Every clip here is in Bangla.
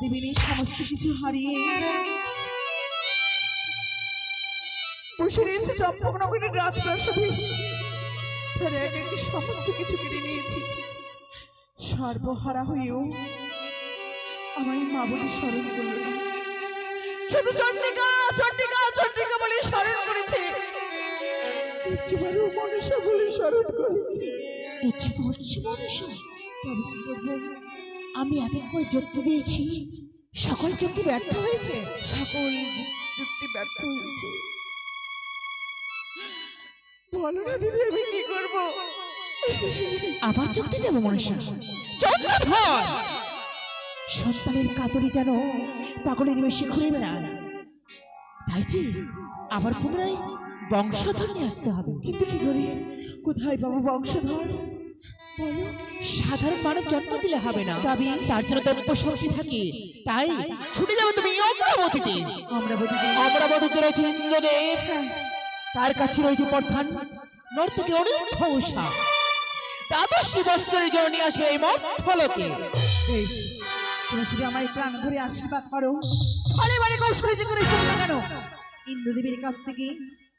এই সমস্ত কিছু হারিয়ে বসে রয়েছে চম্পকনগরের রাজপ্রাসাদে। তার এক এক সমস্ত কিছু কেটে নিয়েছি। সর্বহারা হয়েও আমায় মা বলে স্মরণ করল না। শুধু চন্ডিকা চন্ডিকা চন্ডিকা বলে স্মরণ করেছে। একটিবারও মনসা বলে স্মরণ করেনি। এ কি বলছি মানুষ তবে? আমি এক করে যুক্তি দিয়েছি। সকল যুক্তি ব্যর্থ হয়েছে। সকল যুক্তি ব্যর্থ হয়েছে। বলো না দিদি আমি কি করব? আবার যুক্তি দেবো চন্দ্রধর! সন্তানের কাতরি যেন পাগলের বেশি ঘুরে বেড়ায়। তাই যে আবার পুনরায় বংশধর নিয়ে আসতে হবে। কিন্তু কি করি? কোথায় পাবো বংশধর? বলো সাধারণ মানব জন্ম দিলে হবে না। তবে? তার জন্য দৈত্য শক্তি থাকে। তাই ছুটে যাবে তুমি অমরাবতীতে। আমরা বোধ অমরাবতীতে রয়েছে ইন্দ্রদেব। তার কাছে রয়েছে প্রধান নর্তকী অনিরুদ্ধ উষা দ্বাদশ বৎসরের জন্য নিয়ে আসবে এই ফলকে তুমি শুধু আমায় প্রাণ ধরে আশীর্বাদ করো। ছলে বারে কৌশলে যে করে না কেন? ইন্দ্রদেবীর কাছ থেকে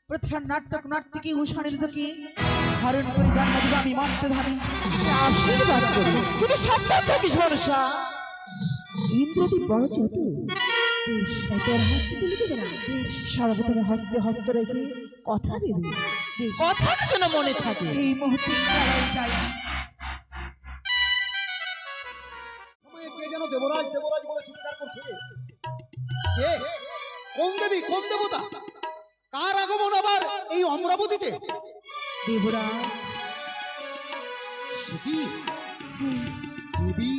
প্রধান নাটক নাট্যকে উষানির্দকে হরণ করে জন্ম দিব আমি মর্তধামে আশীর্বাদ করি। কিন্তু সাবধান থাকিস মনসা ইন্দ্রদীপ বড় চতু তাই তোর হস্তে তুলে দেবে না? সর্বপ্রথম হস্তে হস্ত রেখে কথা দেবে কথাটা যেন মনে থাকে। এই মুহূর্তে যাই। যেন দেবরাজ দেবরাজ বলে চিৎকার করছে? কে? কোন দেবী কোন দেবতা? কার আগমন আবার এই অমরাবতীতে? দেবরাজ সে কি দেবী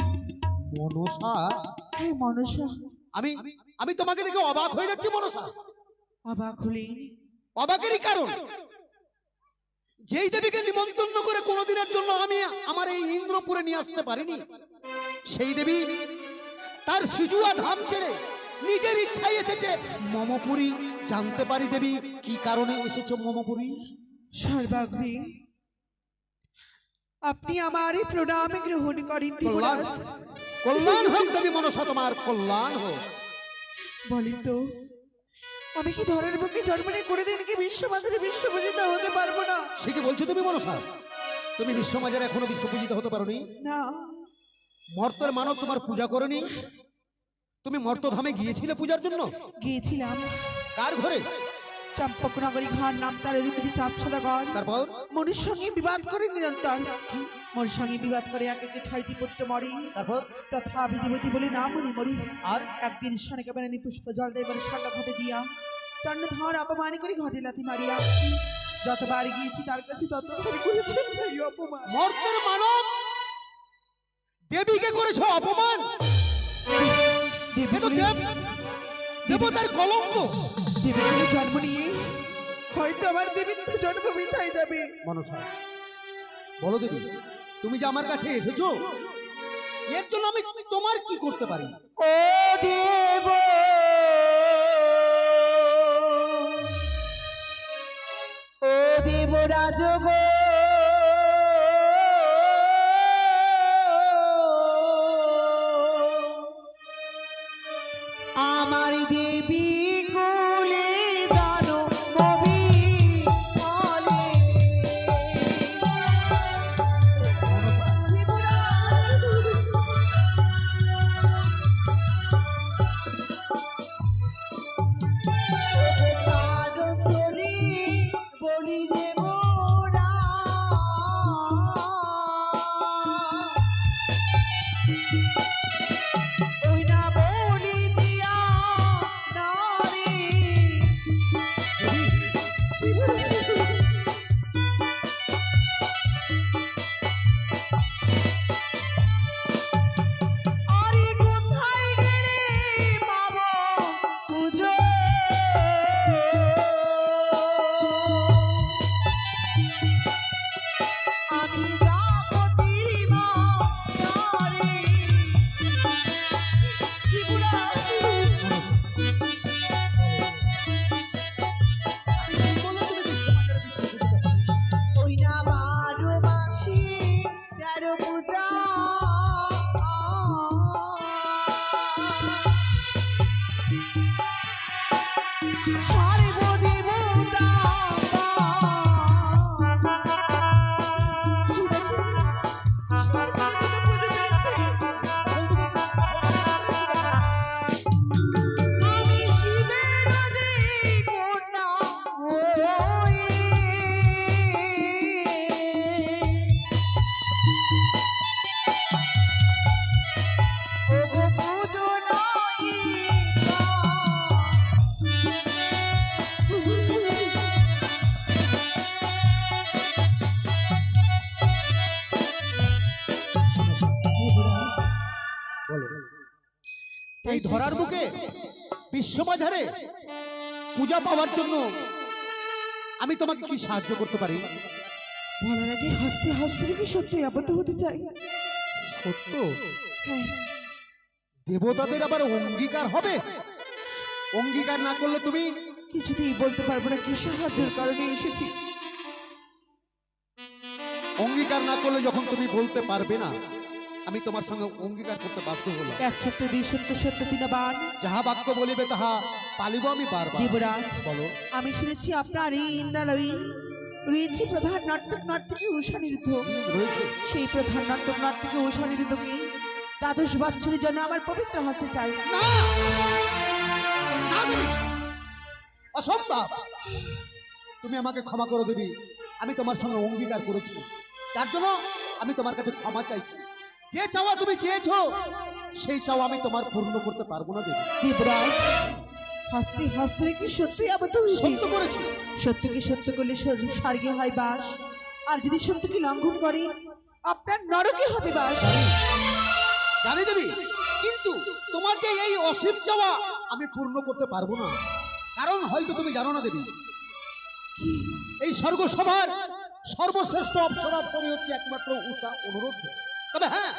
মনসা? হ্যাঁ মনসা। আমি আমি তোমাকে দেখে অবাক হয়ে যাচ্ছি মনসা। অবাক হলে অবাকেরই কারণ। যেই দেবীকে নিমন্ত্রণ করে কোনোদিনের জন্য আমি আমার এই ইন্দ্রপুরে নিয়ে আসতে পারিনি সেই দেবী তার সিজুয়া ধাম ছেড়ে নিজের ইচ্ছায় এসেছে মমপুরী জানতে পারি দেবী কি কারণে এসেছ মমপুরী? সর্বাগ্রে আপনি আমার এই প্রণামে গ্রহণ করেন কল্যাণ কল্যাণ হোক দেবী মনসা তোমার কল্যাণ হোক। বলেন তো আমি কি ধরের বুকে জন্ম নিয়ে করে দিন কি বিশ্বমাতারে বিশ্বপূজিত হতে পারব না? সে কি বলছো তুমি মনসা? তুমি বিশ্বমাজের এখনও বিশ্বপূজিত হতে পারোনি? না। মর্তের মানব তোমার পূজা করেনি? তুমি মর্তধামে গিয়েছিলে পূজার জন্য? গিয়েছিলাম। কার ঘরে? চম্পকনগরী ঘর নাম তার অধিপতি চাঁদ সদাগর। তারপর মনুর সঙ্গে বিবাদ করে নিরন্তর। মোর সঙ্গে বিবাদ করে এক একে ছয়টি পুত্র মরি। তারপর? তথা বিধিবতী বলে না মরি মরি। আর? একদিন সনেকে বেড়ানি পুষ্প জল দেবার স্বর্ণ ঘটে দিয়া তন্ন ধর অপমান করে ঘটে লাথি মারিয়া। যতবার গিয়েছি তার কাছে ততবার করেছে অপমান। মর্তের মানব! দেবীকে করেছ অপমান! এ তো দেব! দেবতার কলঙ্ক। দেবীকে জন্ম নিয়ে হয়তো আমার দেবীত্ব জন্ম বৃথায় যাবে। মনসা বলো দেবী তুমি যে আমার কাছে এসেছ এর জন্য আমি তোমার কি করতে পারি? ও দেব! ও দেবরাজ গো দেবী ধরার বুকে বিশ্ববাজারে পূজা পাওয়ার জন্য আমি তোমাকে কি সাহায্য করতে পারি? বলার আগে হাসতে হাসতে কি সত্যি আবদ্ধ হতে চাই? সত্য? হ্যাঁ। দেবতাদের আবার অঙ্গীকার হবে? অঙ্গীকার না করলে তুমি কিছুতেই বলতে পারব না কি সাহায্যের কারণে এসেছি। অঙ্গীকার না করলে যখন তুমি বলতে পারবে না আমি তোমার সঙ্গে অঙ্গীকার করতে বাধ্য হলাম। এক সত্য দুই সত্য সত্য তিনবার যাহা বাক্য বলিবে তাহা পালিব আমি বারবার। দেবরাজ বলো। আমি শুনেছি আপনার এই ইন্দ্রালয়ী রয়েছে প্রধান নাটক নাট্যকে উষা নিরুদ্ধ। সেই প্রধান নাটক নাট্যকে উষা নিরুদ্ধকে দ্বাদশ বছরের জন্য আমার পবিত্র হস্তে চাই। অসম্ভব! তুমি আমাকে ক্ষমা করে দেবী। আমি তোমার সঙ্গে অঙ্গীকার করেছি। তার জন্য আমি তোমার কাছে ক্ষমা চাইছি। যে চাওয়া তুমি চেয়েছো সেই চাওয়া আমি তোমার পূর্ণ করতে পারব না দেবী। দেবরাজ হস্তে হস্তে কি সত্যি আবদ্ধ হয়েছি? সত্য করেছি। সত্যকে সত্য করলে স্বর্গে হয় বাস? আর যদি সত্যকে লঙ্ঘন করে আপনার নরকে হবে বাস। জানি দেবী কিন্তু তোমার যে এই অসীম চাওয়া আমি পূর্ণ করতে পারব না। কারণ হয়তো তুমি জানো না দেবী এই স্বর্গসভার সর্বশ্রেষ্ঠ অপসর অপসরই হচ্ছে একমাত্র উষা অনুরোধ তবে হ্যাঁ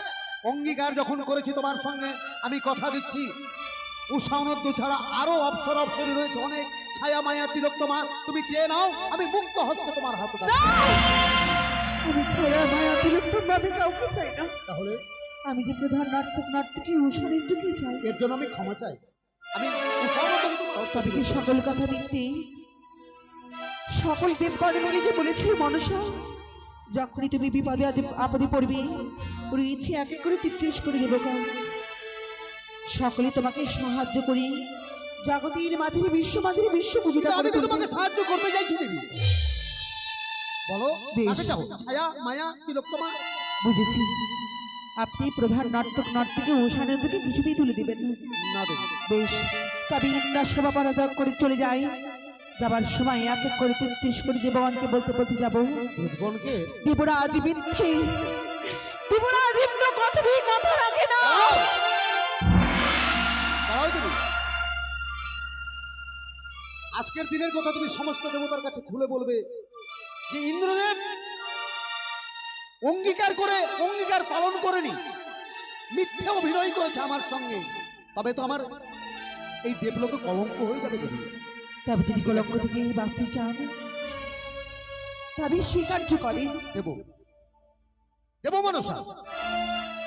অঙ্গীকার যখন করেছি তোমার সঙ্গে আমি কথা দিচ্ছি। উষা ছাড়া আরও অপসর অপসরই রয়েছে অনেক। ছায়া মায়া তিলক তোমার তুমি চেয়ে নাও আমি মুক্ত হস্তে তোমার হাতে। আমি ছাড়া মায়া তিলক আমি কাউকে চাই না। তাহলে? আমি যে প্রধান নাটক নাট্যকে উষানের দিকে চাই। এর জন্য আমি ক্ষমা চাই। আমি উষা তোমার তবে কি সকল কথা মিথ্যে? সকল দেবগণ মিলে যে বলেছিল মনসা যখনই তুমি বিপদে আপদে পড়বে রয়েছে এক এক করে তিরিশ করে দেবো গো। সকলে তোমাকে সাহায্য করি। জাগতির মাঝে বিশ্ব মাঝে বিশ্ব পূজাটা আমি তো তোমাকে সাহায্য করতে চাইছি দেবী বলো চাও ছায়া মায়া তিলক তোমার বুঝেছি। আপনি প্রধান নাটক নাট্যকে উষানের দিকে কিছুতেই তুলে দিবেন না। বেশ। তবে ইন্দ্রার সভা পরাজয় করে চলে যাই। যাবার সময় এক এক করে তেত্রিশ করে দেবগণকে বলতে বলতে যাব। দেবগণকে? দেবরাজ মিথ্যে দেবরাজ ইন্দ্র কথা দিয়ে কথা রাখে না। দাঁড়াও দাঁড়াও দেবী আজকের দিনের কথা তুমি সমস্ত দেবতার কাছে খুলে বলবে যে ইন্দ্রদেব অঙ্গীকার করে অঙ্গীকার পালন করেনি। মিথ্যে অভিনয় করেছে আমার সঙ্গে। তবে তো আমার এই দেবলোকে কলঙ্ক হয়ে যাবে দেবী তবে যদি কলঙ্ক থেকে বাঁচতে চান তবে স্বীকার্য করেন। দেব। দেব মনসা।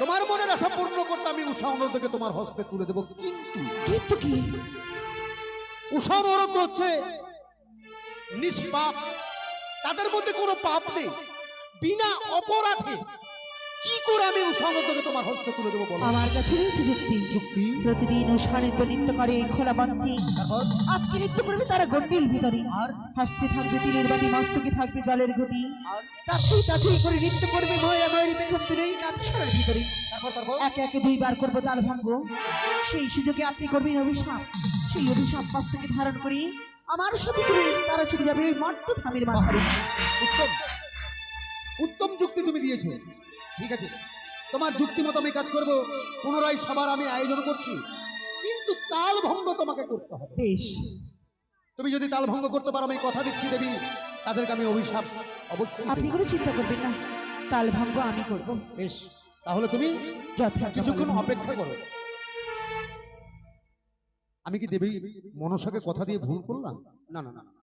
তোমার মনের আশা পূর্ণ করতে আমি উষা অনুরোধকে তোমার হস্তে তুলে দেব। কিন্তু কিন্তু কি? উষা অনুরোধ হচ্ছে, নিষ্পাপ। তাদের মধ্যে কোনো পাপ নেই। বিনা অপরাধে কি করে আমি উষা অনুরোধকে তোমার হস্তে তুলে দেবো বলো? আমার কাছে রয়েছে যুক্তি। যুক্তি? প্রতিদিন উষানিত নৃত্য করে খোলা মঞ্চে। আজকে নৃত্য করবে তারা গন্ডির ভিতরে। আর? হাসতে থাকবে তিলের বাটি মস্তকে থাকবে জলের ঘটি। তাতেই তাতেই করে নৃত্য করবে ময়রা ময়ূরী পেখম তুলে কাতছাড়ার ভিতরে। তারপর তারপর? একে একে দুইবার করব তাল ভাঙ্গ। সেই সুযোগে আপনি করবেন অভিশাপ। সেই অভিশাপ মস্তকে ধারণ করি আমার সাথে তারা ছুটে যাবে ওই মর্ত থামের মাঝারে উত্তম। উত্তম যুক্তি তুমি দিয়েছ। ঠিক আছে। তোমার যুক্তি মতো আমি কাজ করব পুনরায় সবার আমি আয়োজন করছি। কিন্তু তাল ভঙ্গ তোমাকে করতে হবে। বেশ। তুমি যদি তাল ভঙ্গ করতে পারো আমি কথা দিচ্ছি দেবী। তাদেরকে আমি অভিশাপ অবশ্যই আপনি। কোনো চিন্তা করবেন না। তাল ভঙ্গ আমি করব। বেশ। তাহলে তুমি যথা কিছুক্ষণ অপেক্ষা করো। আমি কি দেবী মনসাকে কথা দিয়ে ভুল করলাম? না না, না।